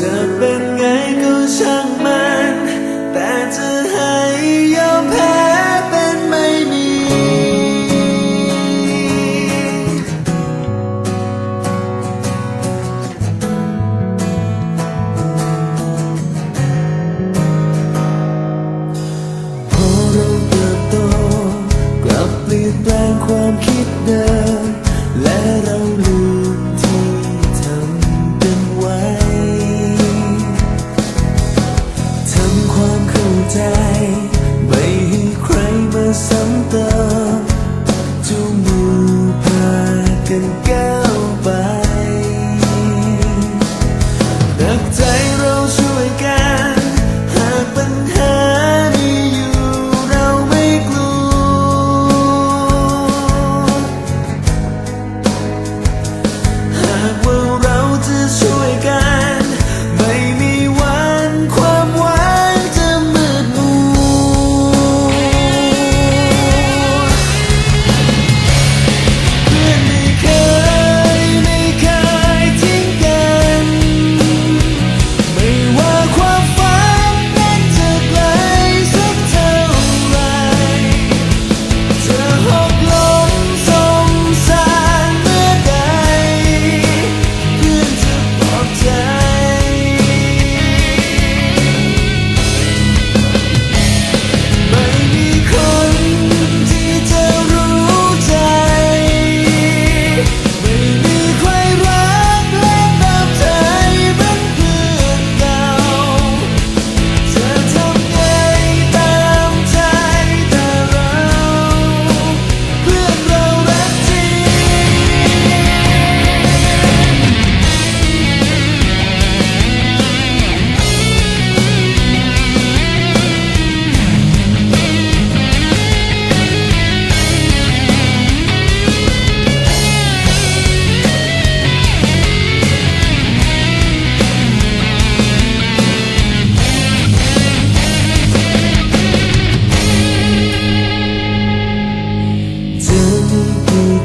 จะเป็น กัน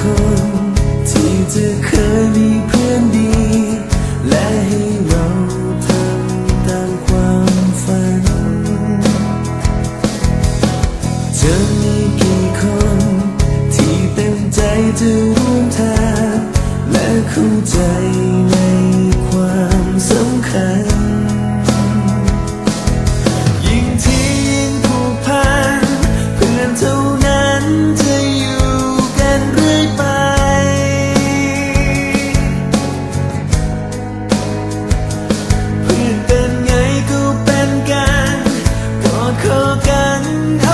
คน ที่จะเคยมีเพื่อนดี และให้เราทำตามความฝันจะมีกี่คน ที่เต็มใจจะร่วมทางและเข้าใจ 我感到。